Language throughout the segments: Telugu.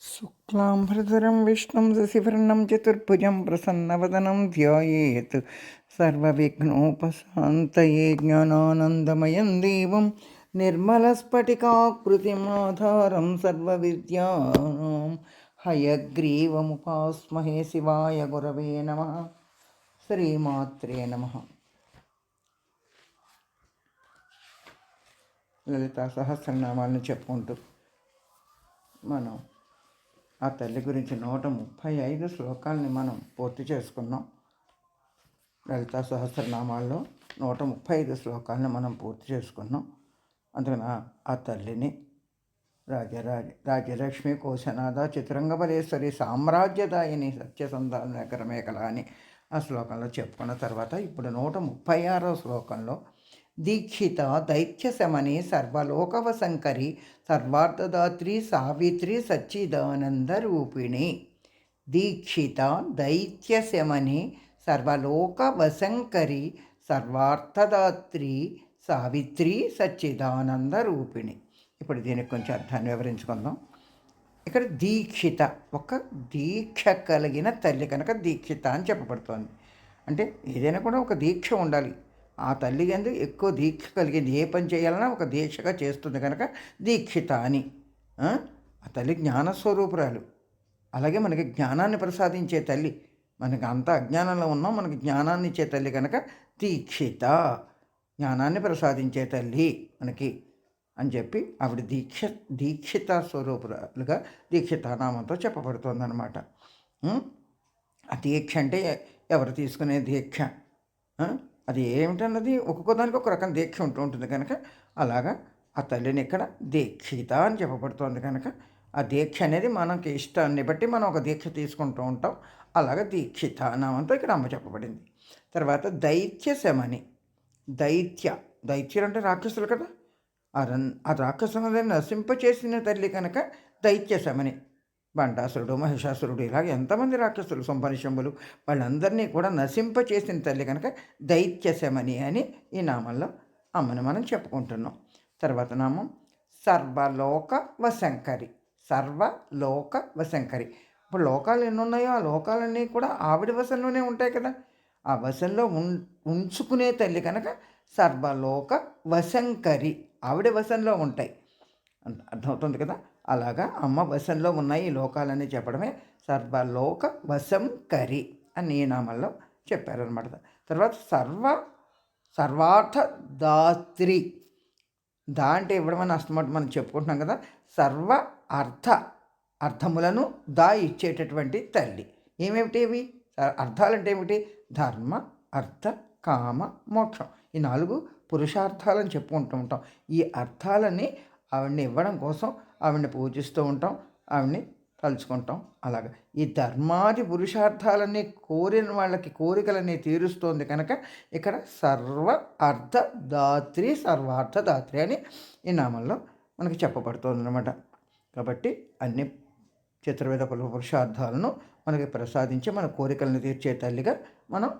శుక్లాంబరధరం విష్ణుం శశివర్ణం చతుర్భుజం ప్రసన్నవదనం ధ్యాయేత్. సర్వవిఘ్నోపశాంతయే జ్ఞానానందమయం దేవం. నిర్మలస్ఫటికాకృతిమాధారం సర్వవిద్యానాం. హయగ్రీవముపాస్మహే శివాయ గురవే నమ. శ్రీమాత్రే నమ. లలిత సహస్రనామాలను చెప్పుకుంటూ మనం ఆ తల్లి గురించి నూట ముప్పై ఐదు శ్లోకాలని మనం పూర్తి చేసుకున్నాం లలితా సహస్రనామాల్లో నూట ముప్పై ఐదు శ్లోకాలను మనం పూర్తి చేసుకున్నాం అందుకని ఆ- తల్లిని రాజరాజ రాజ్యలక్ష్మి కోశనాథ చిత్రంగబలేశ్వరి సామ్రాజ్యదాయిని సత్యసంధాన నగరమేకల అని ఆ శ్లోకంలో చెప్పుకున్న తర్వాత ఇప్పుడు నూట ముప్పై ఆరో శ్లోకంలో దీక్షిత దైత్యశమని సర్వలోకవశంకరి సర్వార్థదాత్రి సావిత్రి సచ్చిదానంద రూపిణి దీక్షిత దైత్యశమని సర్వలోకవశంకరి సర్వార్థదాత్రి సావిత్రి సచ్చిదానంద రూపిణి ఇప్పుడు దీనికి కొంచెం అర్థాన్ని వివరించుకుందాం. ఇక్కడ దీక్షిత ఒక దీక్ష కలిగిన తల్లి కనుక దీక్షిత అని చెప్పబడుతోంది. అంటే ఏదైనా కూడా ఒక దీక్ష ఉండాలి. ఆ తల్లి ఎందు ఎక్కువ దీక్ష కలిగింది? ఏ పని చేయాలన్నా ఒక దీక్షగా చేస్తుంది కనుక దీక్షిత అని ఆ? తల్లి జ్ఞానస్వరూపురాలు. అలాగే మనకి జ్ఞానాన్ని ప్రసాదించే తల్లి. మనకి అంత అజ్ఞానంలో ఉన్నాం మనకి జ్ఞానాన్ని ఇచ్చే తల్లి కనుక దీక్షిత. జ్ఞానాన్ని ప్రసాదించే తల్లి మనకి అని చెప్పి ఆవిడ దీక్ష దీక్షిత స్వరూపురాలుగా దీక్షిత నామంతో చెప్పబడుతోందనమాట ఆ దీక్ష అంటే ఎవరు తీసుకునే దీక్ష? అది ఏమిటన్నది ఒక్కొక్క దానికి ఒక రకం దీక్ష ఉంటూ ఉంటుంది కనుక అలాగా ఆ తల్లిని ఇక్కడ దీక్షిత అని చెప్పబడుతోంది కనుక ఆ దీక్ష అనేది మనకి ఇష్టాన్ని బట్టి మనం ఒక దీక్ష తీసుకుంటూ ఉంటాం. అలాగా దీక్షిత నామంతో ఇక్కడ అమ్మ చెప్పబడింది. తర్వాత దైత్య శమని. దైత్య. దైత్యులు అంటే రాక్షసులు కదా? ఆ రన్ ఆ రాక్షసులని నశింపచేసిన తల్లి కనుక దైత్య శమని. బండాసురుడు మహిషాసురుడు ఇలాగ ఎంతమంది రాక్షసులు సంపనిషంబులు వాళ్ళందరినీ కూడా నశింపచేసిన తల్లి కనుక దైత్యశమని అని ఈ నామంలో అమ్మని మనం చెప్పుకుంటున్నాం. తర్వాత నామం సర్వలోక వశంకరి సర్వలోక వశంకరి ఇప్పుడు లోకాలు ఎన్ని ఉన్నాయో ఆ లోకాలన్నీ కూడా ఆవిడ వశంలోనే ఉంటాయి కదా. ఆ వశంలో ఉం ఉంచుకునే తల్లి కనుక సర్వలోక వశంకరి ఆవిడ వశంలో ఉంటాయి. అర్థమవుతుంది కదా? అలాగా అమ్మ వశంలో ఉన్నాయి ఈ లోకాలని చెప్పడమే సర్వలోక వశం కరి అని ఈ నామంలో చెప్పారనమాట తర్వాత సర్వ సర్వార్థ దాత్రి. దా అంటే ఇవ్వడం అని అస్తమాట మనం చెప్పుకుంటున్నాం కదా. సర్వ అర్థ అర్థములను దా ఇచ్చేటటువంటి తల్లి. ఏమేమిటి ఇవి? అర్థాలంటే ఏమిటి? ధర్మ అర్థ కామ మోక్షం. ఈ నాలుగు పురుషార్థాలని చెప్పుకుంటూ ఉంటాం. ఈ అర్థాలని అవన్నీ ఇవ్వడం కోసం ఆవిడని పూజిస్తూ ఉంటాం ఆవిడని తలుచుకుంటాం. అలాగా. ఈ ధర్మాది పురుషార్థాలన్నీ కోరిన వాళ్ళకి కోరికలన్నీ తీరుస్తోంది కనుక ఇక్కడ సర్వ అర్థ దాత్రి అని ఈ నామంలో మనకి చెప్పబడుతుంది అనమాట కాబట్టి అన్ని చతుర్వేద పురుషార్థాలను మనకి ప్రసాదించి మన కోరికలను తీర్చే తల్లిగా మనం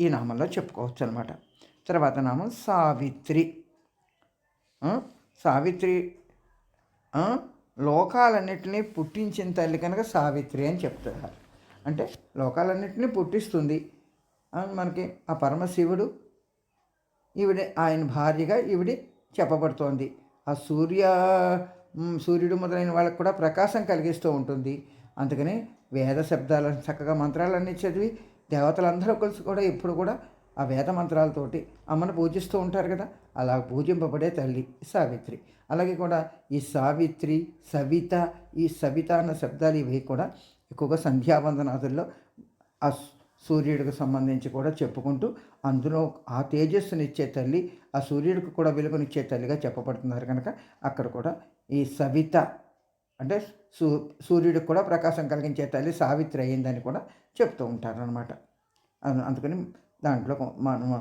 ఈ నామంలో చెప్పుకోవచ్చు అనమాట తర్వాత నామం సావిత్రి. సావిత్రి లోకాలన్నిటినీ పుట్టించిన తల్లి కనుక సావిత్రి అని చెప్తున్నారు అంటే లోకాలన్నిటినీ పుట్టిస్తుంది. మనకి ఆ పరమశివుడు ఈవిడ ఆయన భార్యగా ఈవిడి చెప్పబడుతోంది. ఆ సూర్య సూర్యుడు మొదలైన వాళ్ళకు కూడా ప్రకాశం కలిగిస్తూ ఉంటుంది. అందుకని వేద శబ్దాలను చక్కగా మంత్రాలన్నీ చదివి దేవతలందరూ కలిసి కూడా ఇప్పుడు కూడా ఆ వేద మంత్రాలతోటి అమ్మను పూజిస్తూ ఉంటారు కదా అలా పూజింపబడే తల్లి సావిత్రి. అలాగే కూడా ఈ సావిత్రి సవిత ఈ సవిత అన్న శబ్దాలు ఇవి కూడా ఎక్కువగా సంధ్యావందనాథుల్లో ఆ సూర్యుడికి సంబంధించి కూడా చెప్పుకుంటూ అందులో ఆ తేజస్సునిచ్చే తల్లి ఆ సూర్యుడికి కూడా వెలుగునిచ్చే తల్లిగా చెప్పబడుతున్నారు కనుక అక్కడ కూడా ఈ సవిత అంటే సూ సూర్యుడికి కూడా ప్రకాశం కలిగించే తల్లి సావిత్రి అయ్యిందని కూడా చెప్తూ ఉంటారు అనమాట అందుకని దాంట్లో కొ- మనం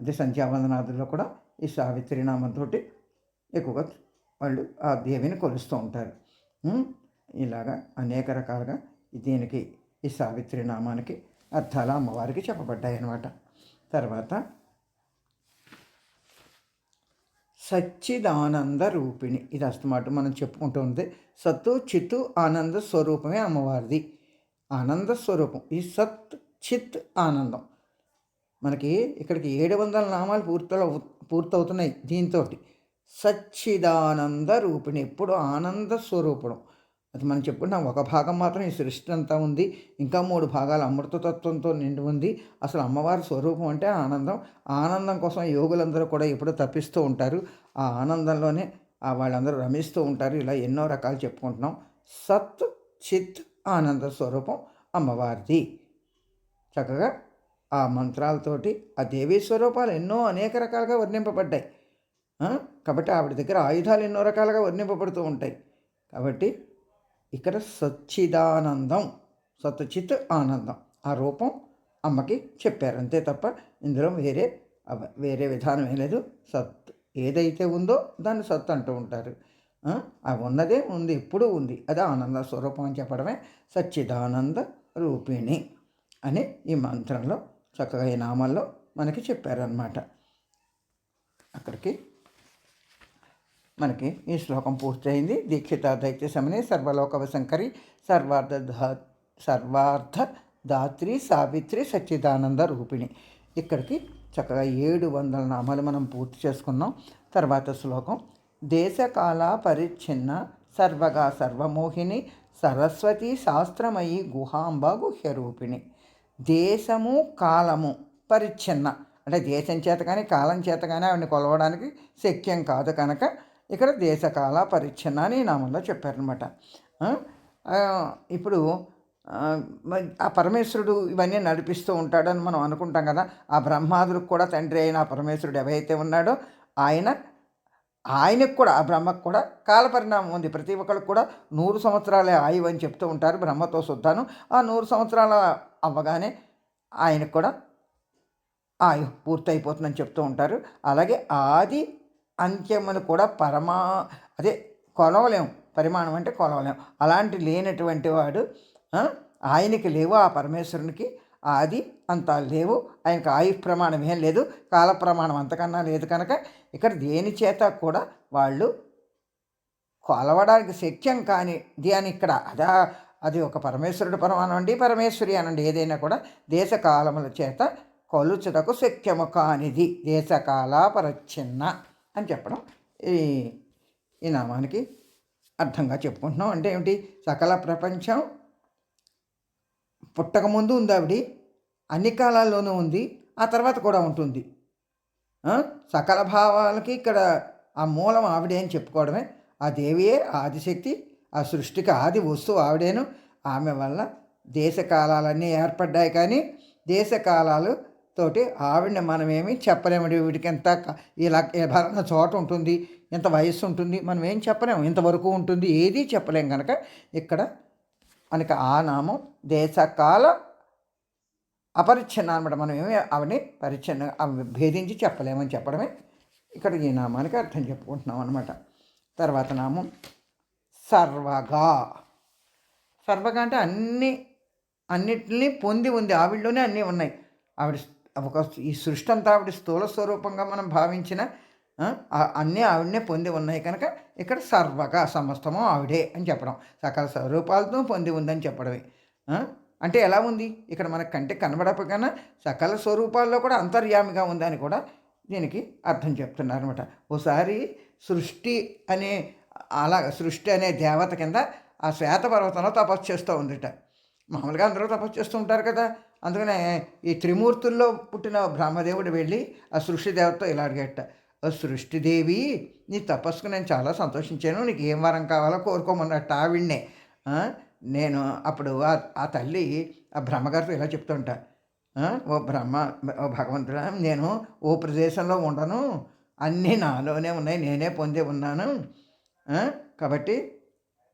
అంటే సంధ్యావందనాదుల్లో కూడా ఈ సావిత్రి నామంతో ఎక్కువగా వాళ్ళు ఆ దేవిని కొలుస్తూ ఉంటారు. ఇలాగా అనేక రకాలుగా దీనికి ఈ సావిత్రి నామానికి అర్థాలు అమ్మవారికి చెప్పబడ్డాయి అన్నమాట తర్వాత సచ్చిదానంద రూపిణి ఇది అస్తమాట మనం చెప్పుకుంటూ ఉంది. సత్తు చిత్తు ఆనంద స్వరూపమే అమ్మవారిది. ఆనంద స్వరూపం ఈ సత్ చిత్ ఆనందం. మనకి ఇక్కడికి ఏడు వందల నామాలు పూర్తి పూర్తవుతున్నాయి దీంతో సచ్చిదానంద రూపిణి. ఎప్పుడు ఆనంద స్వరూపం. అది మనం చెప్పుకున్నాం ఒక భాగం మాత్రం ఈ సృష్టి అంతా ఉంది. ఇంకా మూడు భాగాలు అమృతతత్వంతో నిండి ఉంది. అసలు అమ్మవారి స్వరూపం అంటే ఆనందం. ఆనందం కోసం యోగులందరూ కూడా ఎప్పుడూ తప్పిస్తూ ఉంటారు. ఆ ఆనందంలోనే ఆ వాళ్ళందరూ రమిస్తూ ఉంటారు. ఇలా ఎన్నో రకాలు చెప్పుకుంటున్నాం. సత్ చిత్ ఆనంద స్వరూపం అమ్మవారిది. చక్కగా ఆ మంత్రాలతోటి ఆ దేవీ స్వరూపాలు ఎన్నో అనేక రకాలుగా వర్ణింపబడ్డాయి. కాబట్టి ఆవిడ దగ్గర ఆయుధాలు ఎన్నో రకాలుగా వర్ణింపబడుతూ ఉంటాయి. కాబట్టి ఇక్కడ సచ్చిదానందం సత్చిత్ ఆనందం ఆ రూపం అమ్మకి చెప్పారు. అంతే తప్ప ఇందులో వేరే వేరే విధానం ఏం లేదు. సత్ ఏదైతే ఉందో దాన్ని సత్ అంటూ ఉంటారు. అవి ఉన్నదే ఉంది ఎప్పుడూ ఉంది. అది ఆనంద స్వరూపం అని చెప్పడమే సచ్చిదానంద రూపిణి అని ఈ మంత్రంలో చక్కగా ఈ నామాల్లో మనకి చెప్పారనమాట అక్కడికి మనకి ఈ శ్లోకం పూర్తయింది. దీక్షిత దైత్య సర్వలోకవ సర్వలోక శంకరి సర్వార్థ సర్వార్థ దాత్రి సావిత్రి సచ్చిదానంద రూపిణి. ఇక్కడికి చక్కగా ఏడు వందల నామాలు మనం పూర్తి చేసుకున్నాం. తర్వాత శ్లోకం దేశకాల పరిచ్ఛిన్న సర్వగా సర్వమోహిని సరస్వతి శాస్త్రమయీ గుహాంబ గుహ్యరూపిణి దేశము కాలము పరిచ్ఛిన్న. అంటే దేశం చేత కానీ కాలం చేత కానీ ఆవిడని కొలవడానికి శక్యం కాదు కనుక ఇక్కడ దేశకాల పరిచ్ఛిన్న అని నామంలో చెప్పారనమాట ఇప్పుడు ఆ పరమేశ్వరుడు ఇవన్నీ నడిపిస్తూ ఉంటాడని మనం అనుకుంటాం కదా. ఆ బ్రహ్మాదులకు కూడా తండ్రి అయిన ఆ పరమేశ్వరుడు ఎవరైతే ఉన్నాడో ఆయన ఆయనకు కూడా ఆ బ్రహ్మకు కూడా కాలపరిణామం ఉంది. ప్రతి ఒక్కరికి కూడా నూరు సంవత్సరాలే ఆయువు అని చెప్తూ ఉంటారు బ్రహ్మతో శుద్ధాను. ఆ నూరు సంవత్సరాల అవ్వగానే ఆయనకు కూడా ఆయు పూర్తయిపోతుందని చెప్తూ ఉంటారు. అలాగే ఆది అంత్యమును కూడా పరమా అదే కొలవలేం. పరిమాణం అంటే కొలవలేం. అలాంటి లేనటువంటి వాడు ఆయనకి లేవు ఆ పరమేశ్వరునికి ఆది అంత లేవు. ఆయనకు ఆయు ప్రమాణం ఏం లేదు కాల ప్రమాణం అంతకన్నా లేదు కనుక ఇక్కడ దేని చేత కూడా వాళ్ళు కొలవడానికి శక్యం కానిది అని ఇక్కడ అదా అది ఒక పరమేశ్వరుడు ప్రమాణం అండి పరమేశ్వరి అనండి. ఏదైనా కూడా దేశకాలముల చేత కొలుచుటకు శక్యము కానిది. దేశకాల పరచిన్న అని చెప్పడం ఈ ఈ నామానికి అర్థంగా చెప్పుకుంటున్నాం. అంటే ఏమిటి? సకల ప్రపంచం పుట్టకముందు ఉంది ఆవిడ. అన్ని కాలాల్లోనూ ఉంది. ఆ తర్వాత కూడా ఉంటుంది. సకల భావాలకి ఇక్కడ ఆ మూలం ఆవిడే అని చెప్పుకోవడమే. ఆ దేవియే ఆదిశక్తి ఆ సృష్టికి ఆది వస్తువు ఆవిడేను. ఆమె వల్ల దేశకాలాలన్నీ ఏర్పడ్డాయి కానీ దేశకాలాలు తోటి ఆవిడని మనమేమి చెప్పలేము వీడికి ఎంత ఇలా భరణ చోట ఉంటుంది ఎంత వయస్సు ఉంటుంది మనం ఏం చెప్పలేము ఇంతవరకు ఉంటుంది ఏదీ చెప్పలేం కనుక ఇక్కడ మనకి ఆ నామం దేశకాల అపరిచ్ఛిన్న అనమాట మనం ఏమి అవని పరిచ్ఛన్న భేదించి చెప్పలేమని చెప్పడమే ఇక్కడ ఈ నామానికి అర్థం చెప్పుకుంటున్నాం అనమాట తర్వాత నామం సర్వగా. సర్వగా అంటే అన్ని అన్నిటినీ పొంది ఉంది. ఆవిడలోనే అన్నీ ఉన్నాయి. ఆవిడ ఒక ఈ సృష్టి అంతా ఆవిడ స్థూల స్వరూపంగా మనం భావించిన అన్నీ ఆవిడనే పొంది ఉన్నాయి. కనుక ఇక్కడ సర్వగా సమస్తము ఆవిడే అని చెప్పడం. సకల స్వరూపాలతో పొంది ఉందని చెప్పడమే. అంటే ఎలా ఉంది? ఇక్కడ మనకు కంటే కనబడకపోయినా సకల స్వరూపాల్లో కూడా అంతర్యామిగా ఉందని కూడా దీనికి అర్థం చెప్తున్నారు అనమాట ఓసారి సృష్టి అనే అలా సృష్టి అనే దేవత కింద ఆ శ్వేత పర్వతంలో తపస్సు చేస్తూ ఉందిట. మామూలుగా అందరూ తపస్సు చేస్తూ ఉంటారు కదా. అందుకనే ఈ త్రిమూర్తుల్లో పుట్టిన బ్రహ్మదేవుడు వెళ్ళి ఆ సృష్టి దేవతతో ఇలా అడిగేట సృష్టిదేవి నీ తపస్సుకు నేను చాలా సంతోషించాను. నీకు ఏం వరం కావాలో కోరుకోమన్నట్టు ఆవిడ్నే నేను అప్పుడు ఆ తల్లి ఆ బ్రహ్మగారితో ఇలా చెప్తుంటా. ఓ బ్రహ్మ ఓ భగవంతుడా నేను ఓ ప్రదేశంలో ఉండను. అన్నీ నాలోనే ఉన్నాయి. నేనే పొంది ఉన్నాను. కాబట్టి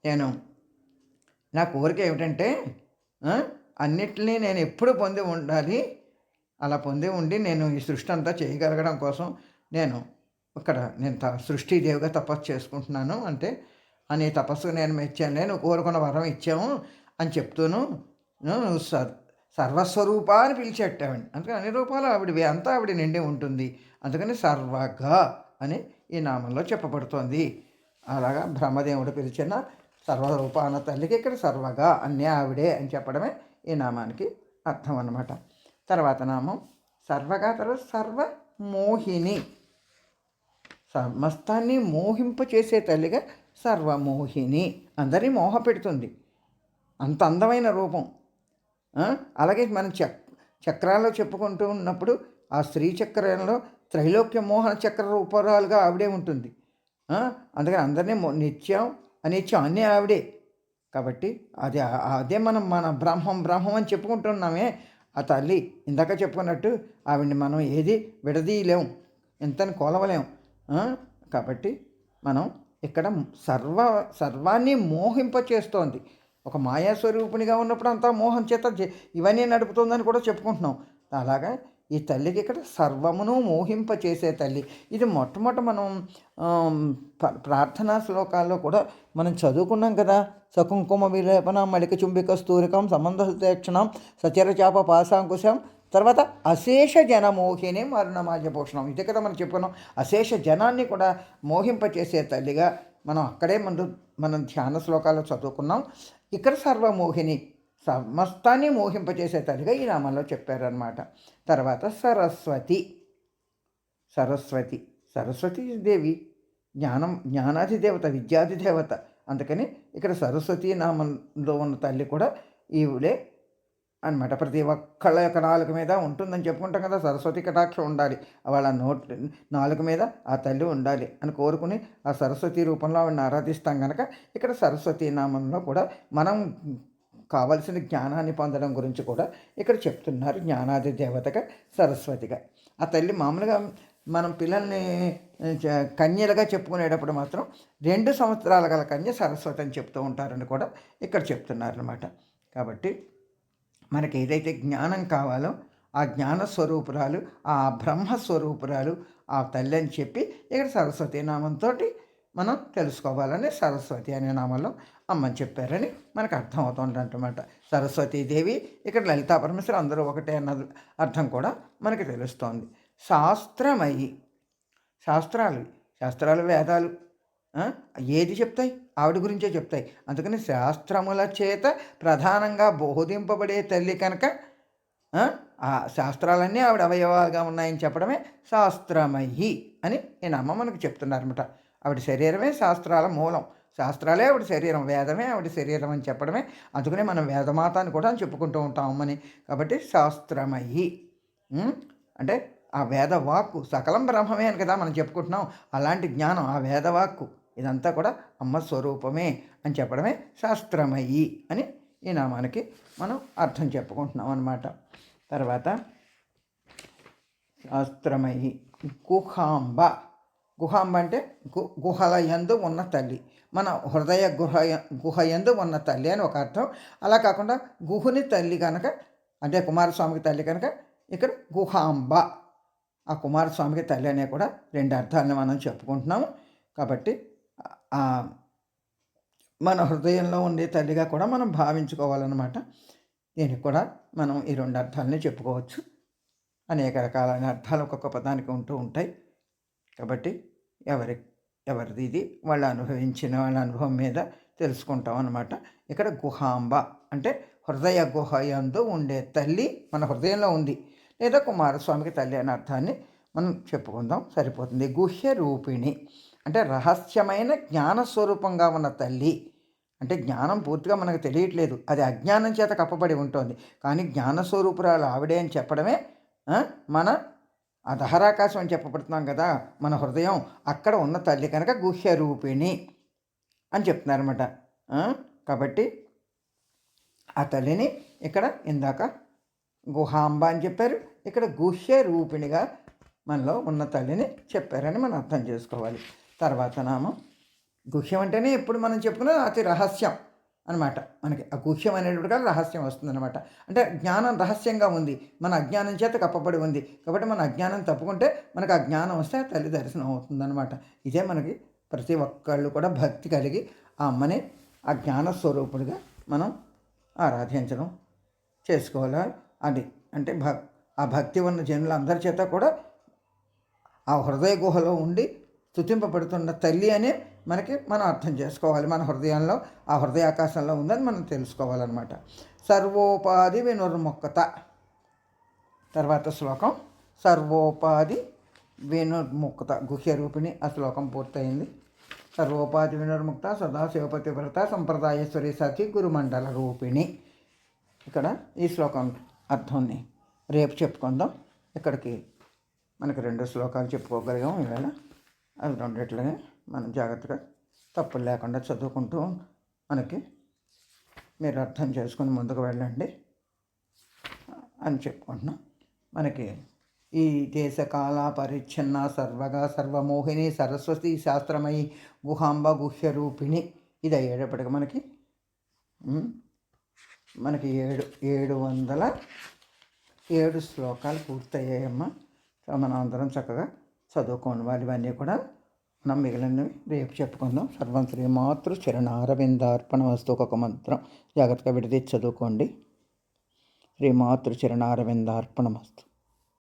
నేను నా కోరిక ఏమిటంటే అన్నిటినీ నేను ఎప్పుడు పొంది ఉండాలి. అలా పొంది ఉండి నేను ఈ సృష్టి అంతా చేయగలగడం కోసం నేను ఇక్కడ నేను త సృష్టి దేవుగా తపస్సు చేసుకుంటున్నాను. అంటే అని తపస్సు నేను మెచ్చాను నేను కోరుకున్న వరం ఇచ్చాము అని చెప్తూను. నువ్వు సర్ అని పిలిచేట్టావండి అందుకని అన్ని రూపాలు ఆవిడ అంతా ఆవిడ నిండి ఉంటుంది. అందుకని సర్వగా అని ఈ నామంలో చెప్పబడుతోంది. అలాగా బ్రహ్మదేవుడు పిలిచిన సర్వరూపాన తల్లికి ఇక్కడ సర్వగా అన్నీ ఆవిడే అని చెప్పడమే ఈ నామానికి అర్థం అన్నమాట. తర్వాత నామం సర్వగా తర్వాత సర్వమోహిని. సమస్తాన్ని మోహింపచేసే తల్లిగా సర్వమోహిని. అందరినీ మోహ పెడుతుంది. అంత అందమైన రూపం. అలాగే మనం చక్ చక్రాల్లో చెప్పుకుంటూ ఉన్నప్పుడు ఆ స్త్రీ చక్రంలో త్రైలోక్య మోహన చక్ర రూపరాలుగా ఆవిడే ఉంటుంది. అందుకని అందరినీ నిత్యం అనిత్యం అన్నీ ఆవిడే. కాబట్టి అది అదే మనం మన బ్రహ్మం బ్రహ్మం అని చెప్పుకుంటున్నామే. ఆ తల్లి ఇందాక చెప్పుకున్నట్టు ఆవిడ్ని మనం ఏది విడదీయలేం ఎంతని కోలవలేము కాబట్టి మనం ఇక్కడ సర్వ సర్వాన్ని మోహింపచేస్తోంది. ఒక మాయాస్వరూపునిగా ఉన్నప్పుడు అంతా మోహం చేత ఇవన్నీ నడుపుతుందని కూడా చెప్పుకుంటున్నాం. అలాగా ఈ తల్లికి ఇక్కడ సర్వమును మోహింపచేసే తల్లి. ఇది మొట్టమొదట మనం ప్రార్థనా శ్లోకాల్లో కూడా మనం చదువుకున్నాం కదా. సకుంకుమ విలేపన మళిక చుంబిక స్థూరికం సంబంధ దేక్షణం సచర పాశాంకుశం తర్వాత అశేష జనమోహిని మరుణమాజ పోషణం. ఇది కదా మనం చెప్పుకున్నాం. అశేష జనాన్ని కూడా మోహింపచేసే తల్లిగా మనం అక్కడే ముందు మనం ధ్యాన శ్లోకాల్లో చదువుకున్నాం. ఇక్కడ సర్వమోహిని సమస్తాన్ని మోహింపచేసే తల్లిగా ఈ నామంలో చెప్పారనమాట తర్వాత సరస్వతి. సరస్వతి. సరస్వతి దేవి. జ్ఞానం జ్ఞానాది దేవత విద్యాది దేవత అందుకని ఇక్కడ సరస్వతి నామంలో ఉన్న తల్లి కూడా ఈవిడే అనమాట ప్రతి ఒక్కళ్ళ యొక్క నాలుక మీద ఉంటుందని చెప్పుకుంటాం కదా సరస్వతి కటాక్షం ఉండాలి. వాళ్ళ నోట్ నాలుక మీద ఆ తల్లి ఉండాలి అని కోరుకుని ఆ సరస్వతి రూపంలో ఆవిడని ఆరాధిస్తాం కనుక ఇక్కడ సరస్వతి నామంలో కూడా మనం కావలసిన జ్ఞానాన్ని పొందడం గురించి కూడా ఇక్కడ చెప్తున్నారు జ్ఞానాది దేవతగా సరస్వతిగా. ఆ తల్లి మామూలుగా మనం పిల్లల్ని కన్యలుగా చెప్పుకునేటప్పుడు మాత్రం రెండు సంవత్సరాల గల కన్య సరస్వతి అని చెప్తూ ఉంటారని కూడా ఇక్కడ చెప్తున్నారనమాట కాబట్టి మనకి ఏదైతే జ్ఞానం కావాలో ఆ జ్ఞాన స్వరూపురాలు ఆ బ్రహ్మ స్వరూపురాలు ఆ తల్లి అని చెప్పి ఇక్కడ సరస్వతి నామంతో మనం తెలుసుకోవాలని సరస్వతి అనే నామంలో అమ్మని చెప్పారని మనకు అర్థం అవుతుందన్నమాట సరస్వతీదేవి ఇక్కడ లలితా పరమేశ్వరు అందరూ ఒకటే అన్న అర్థం కూడా మనకి తెలుస్తోంది. శాస్త్రమయి శాస్త్రాలు శాస్త్రాలు వేదాలు ఏది చెప్తాయి? ఆవిడ గురించే చెప్తాయి. అందుకని శాస్త్రముల చేత ప్రధానంగా బోధింపబడే తల్లి కనుక ఆ, శాస్త్రాలన్నీ ఆవిడ అవయవాలుగా ఉన్నాయని చెప్పడమే శాస్త్రమయ్యి అని ఈ అమ్మ మనకు చెప్తున్నారన్నమాట. ఆవిడ శరీరమే శాస్త్రాల మూలం. శాస్త్రాలే ఆవిడ శరీరం వేదమే ఆవిడ శరీరం అని చెప్పడమే. అందుకనే మనం వేదమాత అని కూడా చెప్పుకుంటూ ఉంటాం అమ్మని. కాబట్టి శాస్త్రమయి అంటే ఆ వేదవాక్కు సకలం బ్రహ్మమే అని కదా మనం చెప్పుకుంటున్నాం. అలాంటి జ్ఞానం ఆ వేదవాక్కు ఇదంతా కూడా అమ్మ స్వరూపమే అని చెప్పడమే శాస్త్రమయి అని ఈ నామానికి మనం అర్థం చెప్పుకుంటున్నాం అన్నమాట. తర్వాత శాస్త్రమయి కుహాంబ గుహాంబ అంటే గు గుహల యందు ఉన్న తల్లి. మన హృదయ గుహ గుహ యందు ఉన్న తల్లి అని ఒక అర్థం. అలా కాకుండా గుహుని తల్లి కనుక అంటే కుమారస్వామికి తల్లి కనుక ఇక్కడ గుహాంబ ఆ కుమారస్వామికి తల్లి అనే కూడా రెండు అర్థాలను మనం చెప్పుకుంటున్నాము. కాబట్టి మన హృదయంలో ఉండే తల్లిగా కూడా మనం భావించుకోవాలన్నమాట. దీనికి కూడా మనం ఈ రెండు అర్థాలని చెప్పుకోవచ్చు. అనేక రకాలైన అర్థాలు ఒక్కొక్క పదానికి ఉంటూ ఉంటాయి. కాబట్టి ఎవరి ఎవరిది ఇది? వాళ్ళు అనుభవించిన వాళ్ళ అనుభవం మీద తెలుసుకుంటాం అనమాట ఇక్కడ గుహాంబ అంటే హృదయ గుహ యందు ఉండే తల్లి మన హృదయంలో ఉంది. లేదా కుమారస్వామికి తల్లి అనే అర్థాన్ని మనం చెప్పుకుందాం. సరిపోతుంది. గుహ్య రూపిణి అంటే రహస్యమైన జ్ఞాన స్వరూపంగా ఉన్న తల్లి. అంటే జ్ఞానం పూర్తిగా మనకు తెలియట్లేదు. అది అజ్ఞానం చేత కప్పబడి ఉంటుంది. కానీ జ్ఞాన స్వరూపురాలు ఆవిడే అని చెప్పడమే మన ఆ దహరాకాశం అని చెప్పబడుతున్నాం కదా మన హృదయం అక్కడ ఉన్న తల్లి కనుక గుహ్య రూపిణి అని చెప్తున్నారన్నమాట. కాబట్టి ఆ తల్లిని ఇక్కడ ఇందాక గుహాంబ అని చెప్పారు. ఇక్కడ గుహ్య రూపిణిగా మనలో ఉన్న తల్లిని చెప్పారని మనం అర్థం చేసుకోవాలి. తర్వాత నామం. గుహ్యం అంటేనే ఇప్పుడు మనం చెప్పుకున్నది అతి రహస్యం. అనమాట. మనకి ఆ గుహ్యం అనేటువంటి రహస్యం వస్తుందన్నమాట. అంటే జ్ఞానం రహస్యంగా ఉంది. మన అజ్ఞానం చేత కప్పబడి ఉంది. కాబట్టి మన అజ్ఞానం తప్పుకుంటే మనకు ఆ జ్ఞానం వస్తే ఆ తల్లి దర్శనం అవుతుందన్నమాట. ఇదే మనకి ప్రతి ఒక్కళ్ళు కూడా భక్తి కలిగి ఆ అమ్మని ఆ జ్ఞాన స్వరూపుడిగా మనం ఆరాధించడం చేసుకోవాలి అది. అంటే భ ఆ భక్తి ఉన్న జనులందరి చేత కూడా ఆ హృదయ గుహలో ఉండి స్థుతింపబడుతున్న తల్లి అనే మనకి మనం అర్థం చేసుకోవాలి మన హృదయంలో ఆ హృదయాకాశంలో ఉందని మనం తెలుసుకోవాలన్నమాట. సర్వోపాధి వినుర్ముక్త. తర్వాత శ్లోకం సర్వోపాధి వినుర్ముక్త. గుహ్య రూపిణి ఆ శ్లోకం పూర్తయింది. సర్వోపాధి వినుర్ముక్త సదాశివపతి వ్రత సంప్రదాయేశ్వరి సతి గురుమండల రూపిణి. ఇక్కడ ఈ శ్లోకం అర్థాన్ని రేపు చెప్పుకుందాం. ఇక్కడికి మనకి రెండు శ్లోకాలు చెప్పుకోగలిగాం ఈవేళ. అవి రెండిట్లనే. మనం జాగ్రత్తగా తప్పులు లేకుండా చదువుకుంటూ మనకి మీరు అర్థం చేసుకుని ముందుకు వెళ్ళండి అని చెప్పుకుంటున్నాం. మనకి ఈ దేశకాల పరిచ్ఛిన్న సర్వగా సర్వమోహిని సరస్వతి శాస్త్రమై గుహాంబ గుహ్య రూపిణి ఇది అయ్యేటప్పటికి మనకి మనకి ఏడు ఏడు వందల ఏడు శ్లోకాలు పూర్తయ్యాయమ్మా. మనం అందరం చక్కగా చదువుకోవాలి వాళ్ళు ఇవన్నీ కూడా మనం మిగిలినవి రేపు చెప్పుకుందాం. సర్వం శ్రీ మాతృ చరణారవిందార్పణ వస్తు ఒక మంత్రం. జాగ్రత్తగా విడదీసి చదువుకోండి. శ్రీ మాతృ చరణారవిందార్పణ వస్తు